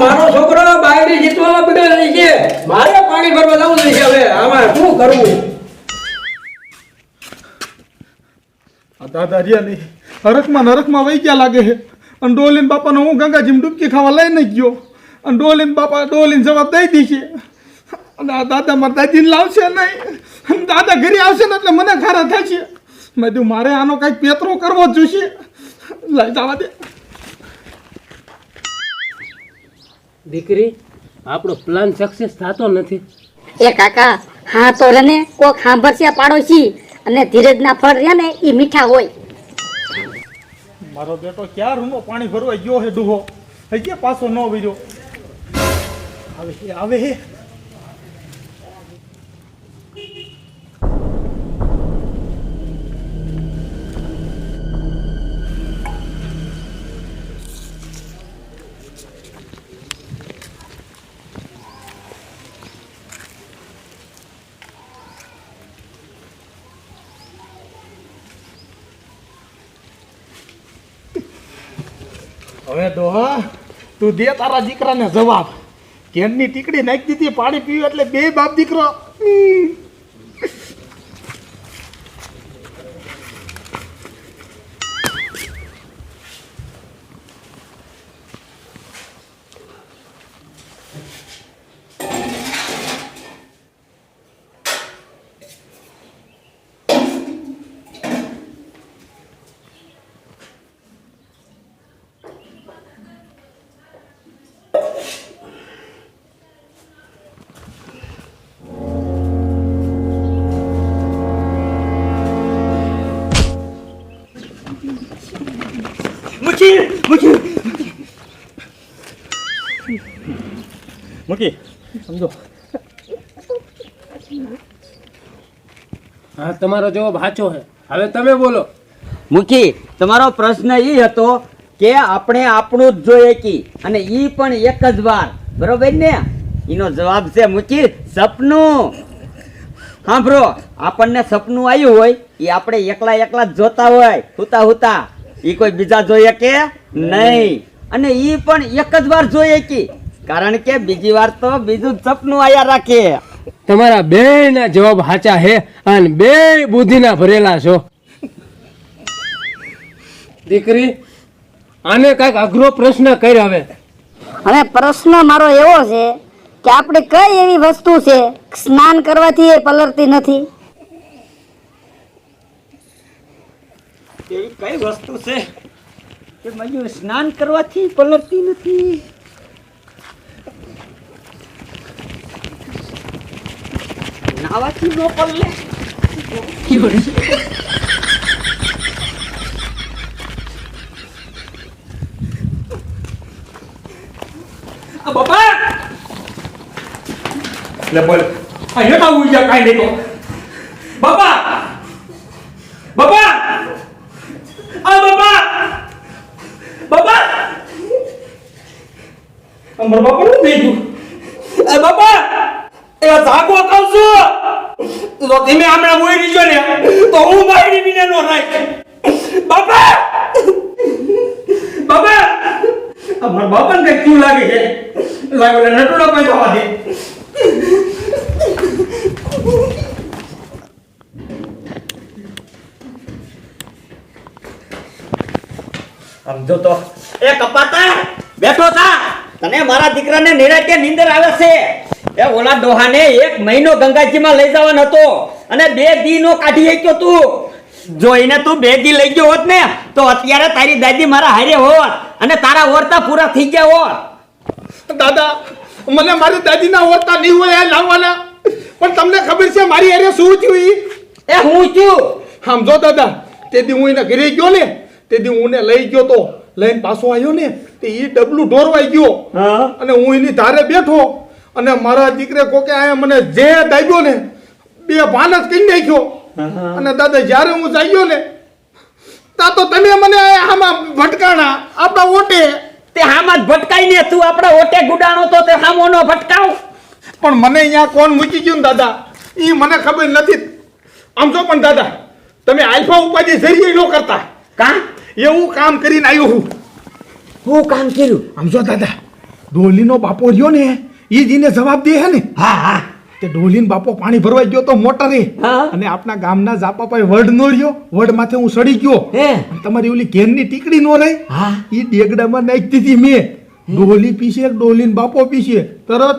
મારો છોકરો બાયડી જીતવામાં બગડે નહીં છે મારે પાણી ભરવા જવું છે હવે? આમાં શું કરવું? દાદા રહ્યા નહીં. નરકમાં લાગે ડોલીન બાપાનો હું ગંગાજીમાં ડૂબકી ખાવા લઈને ગયો. અને ડોલીન બાપા ડોલીન જવાબ દઈ દી છે. અને દાદા મારા દાદીને લાવશે નહીં. દાદા ઘરે આવશે ને એટલે મને ખારા થશે. મેં કીધું, મારે આનો કંઈક પેતરો કરવો જ જોઈશે લઈ જવા દે. દીકરી આપણો પ્લાન સક્સેસ થતો નથી. એ કાકા હા તો રને કોક સાંભળશે પાડોશી. અને ધીરજના ફળ રહ્યા ને એ મીઠા હોય. મારો બેટો ક્યાં રૂમો પાણી ભરવા ગયો હે ડૂહો? હજી પાછો ન વીર્યો. આવે હે આવે હે. હવે ડોહા તું દે તારા દીકરાને જવાબ. કેનની ટીકડી નાખી દીધી, પાણી પીવું એટલે બે બાપ દીકરો. તમારો જવાબ સાચો છે. હવે તમે બોલો. મુખી, તમારો પ્રશ્ન એ હતો કે આપણે આપણું જ જોઈએ કી? અને એ પણ એક જ વાર. બરોબર ને? એનો જવાબ છે મુખી, સપનું. સાંભળો આપણને સપનું આવ્યું હોય એ આપણે એકલા એકલા જ જોતા હોય. હુતા હુતા. એ કોઈ બીજા જોઈએ કે નહીં. અને એ પણ એક જ વાર જોઈએ કી. કારણ કે બીજી વાર તો બીજું સપનું આયા રાખે. તમારા બે ના જવાબ સાચા હે અને બે બુદ્ધિના ભરેલા છો. દીકરી આને કંઈક અઘરો પ્રશ્ન કર હવે. અને પ્રશ્ન મારો એવો છે કે આપણે કઈ એવી વસ્તુ છે સ્નાન કરવાથી એ પલરતી નથી? એવી કઈ વસ્તુ છે કે મજુ સ્નાન કરવાથી પલરતી નથી? નાવાથી નો પલળે. આ બાપા! લે બોલ. આ હેઠા ઉઈ જા કાઈ નહીં તો. બાપા! બાપા! આ બાપા! બાપા! અમાર બાપા નું થઈ ગયું એ બાપા! એ જાગો કહું છું તો ધીમે હમણાં બોઈ દીજો ને, તો હું બાયડી બીને નો રાખ. બાપા! બાપા! અમાર બાપાને કઈ ક્યુ લાગે છે. લાગે નટુડા પાસે જવા દે. સમજો તો. એ કપાતા! બેઠો થા! તને મારા દીકરાને નિરાતે નીંદર આવે છે. એ ઓલા ડોહાને એક મહિનો ગંગાજીમાં લઈ જવાનો હતો અને બે દી નો કાઢી આવ્યો તું. જો એને તું બે દી લઈ ગયો હોત ને તો અત્યારે તારી દાદી મારા હારે હોત અને તારા ઓરતા પૂરા થઈ ગયા હોત. દાદા મને મારી દાદીના ઓરતા નહીં હોય એ લાવવાના. પણ તમને ખબર છે મારી હારે શું થયું એ હું છું. સમજો દાદા તે દી હું એને ઘરે ગયો ને તે દી હું લઈ ગયો તો લઈને પાછો આવ્યો ને તે ઈ ડબલું ઢોરવાઈ ગયો. હા. અને હું એની ધારે બેઠો. અને મારા દીકરે કોકે આયા મને જે દાબ્યો ને બે ભાન જ કરી નાખ્યો. અને દાદા જ્યારે હું જાગ્યો ને તા તો તમે મને આમાં ભટકાણા આપણા ઓટે. તે આમાં જ ભટકાઈ ને તું આપણા ઓટે ગુડાણો તો તે સામો નો ભટકાવ. પણ મને અહીંયા કોણ મૂકી ગયું ને દાદા? એ મને ખબર નથી. આમ જો પણ દાદા તમે આલ્ફા ઉપાધિ જરીએ ન કરતા. કા? એવું કામ કરીને આવ્યો હું. હું કામ કર્યું? આમ જો દાદા ડોલીનો બાપો રહ્યો ને એ જીને જવાબ દે હે ને. હા હા. તે ડોલીન બાપો પાણી ભરવા ગયો તો મોટરે. અને આપણા ગામના જાપા પાસે વડ નો રહ્યો. વડ માથે હું સડી ગયો. તમારી ઓલી ઘેરની ટીકડી નો રહી. હા. એ ડેગડામાં નાખી દીધી મેં. ડોલી પીશે ડોલીન બાપો પીશે. તરત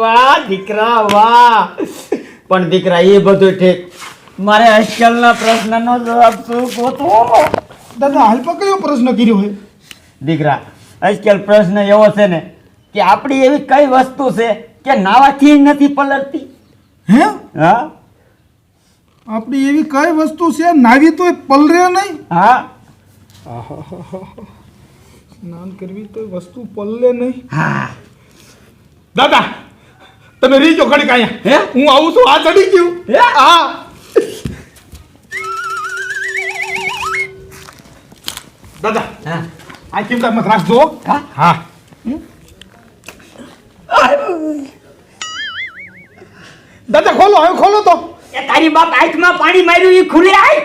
વાહ દીકરા વાહ. પણ દીકરા એ બધું ઠીક. મારે આજકાલના પ્રશ્નનો જવાબ શું ગોતવો દાદા હાલ પર કયો પ્રશ્ન કર્યો હોય? દીકરા આજકાલ પ્રશ્ન એવો છે ને કે આપણી એવી કઈ વસ્તુ છે કે નાવાથી નથી પલળતી? હે? હા? આપણી એવી કઈ વસ્તુ છે નાવી તો પલરે નહીં? હા? સ્નાન કરવી તો વસ્તુ પલરે નહીં? હા. દાદા તમે રીજો ઘડીક હે? હું આવું છું આ ચડી ગયું. હે? હા. દાદા હા. આ ચિંતા મત રાખજો હા? હા. દાદા ખોલો હવે ખોલો તો. એ તારી બાપ આંખમાં પાણી માર્યું એ ખુલે આય.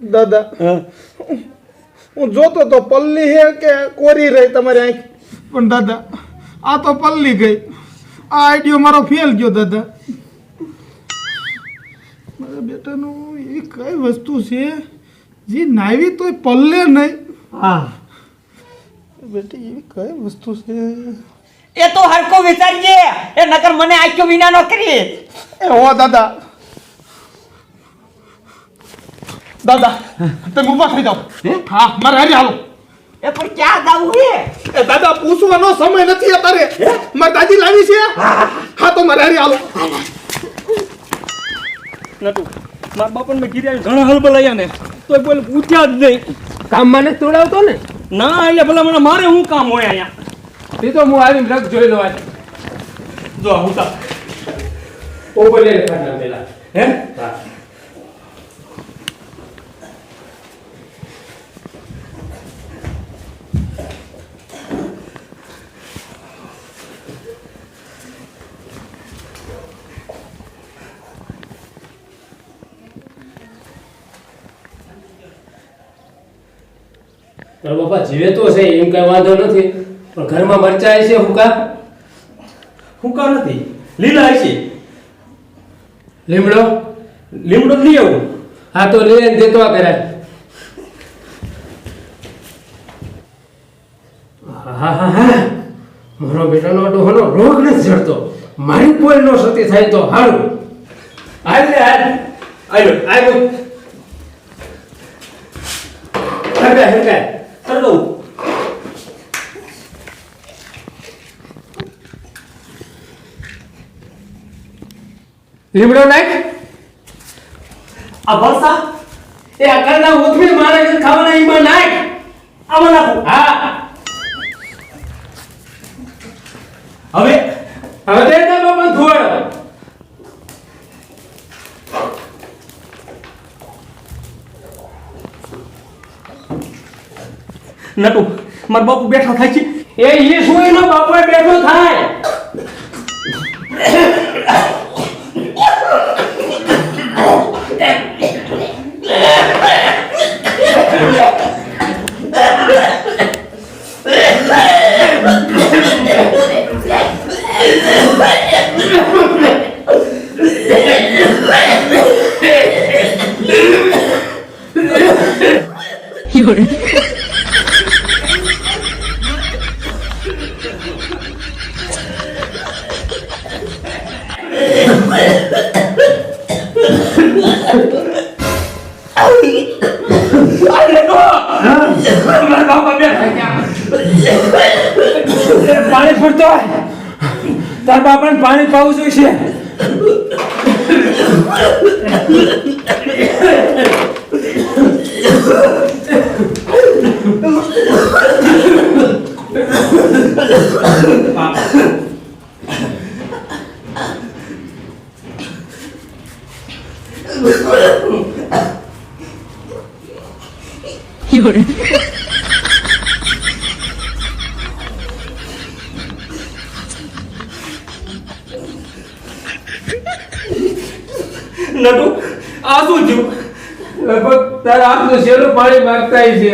દાદા હું જોતો તો પલ્લી હે કે કોરી રહી તમારી આંખ? પણ દાદા આ તો પલ્લી ગઈ. આ આઈડિયો મારો ફેલ ગયો દાદા. મારા બેટાનું એવી કઈ વસ્તુ છે જે નાવી તોય પલ્લે નહીં. હા. બેટી એવી કઈ વસ્તુ છે. એ તો હરકો વિચારજે. એ નકર મને આખ્યો વિના નો કરી. એ હો દાદા દાદા તમે ઊભા થઈ જાઓ હા મારે હારી હાલો એ પણ ક્યાં જાવું હે એ દાદા પૂછવાનો સમય નથી અત્યારે મારી દાદી લાવી છે હા તો મારે હારી હાલો નટુ મારા બાપાને મેં ગીર્યા ઘણા હલ બોલાયા ને તો બોલે પૂછ્યા જ નહીં કામ નથી તોડાવતો ને ના એટલે ભલા મને મારે શું કામ હોય અહીંયા તે તો હું આવીને રખ જોઈ લો આજે જો હું તા ઓ લઈ લે ખાટલા પેલા હે તારો બાપા જીવે તો છે એમ કઈ વાંધો નથી. પણ ઘરમાં મરચાય છે હુકા? હુકા નથી. લીલા છે લીમડો? લીમડો લઈ આવું. હા તો લઈને દેતો આ કરાય. હા હા હા મારો બેટાનો ડોહનો રોગ નથી જડતો. મારી કોઈ નો સતી થાય તો હારું. હાલ લે હાલ. આવ્યો આવ્યો હરકાય હરકાય કર દઉં લીમડો નાખ આ ભરસા? એ અકલના ઉથમી મારે ખાવાના ઈમાં નાખ. આમાં નાખો. હા. હવે? હવે તે તો બાપા ધોળ. નટુ મારા બાપુ બેઠા થાય છે. એ ઈ શું જોડે પાણી ફૂટતો તાર બાપાને પાણી પાવું જોઈશે. છે 열 나도 아소죠. લગભગ તારા હાથનું શેરું પાણી માંગતા છે.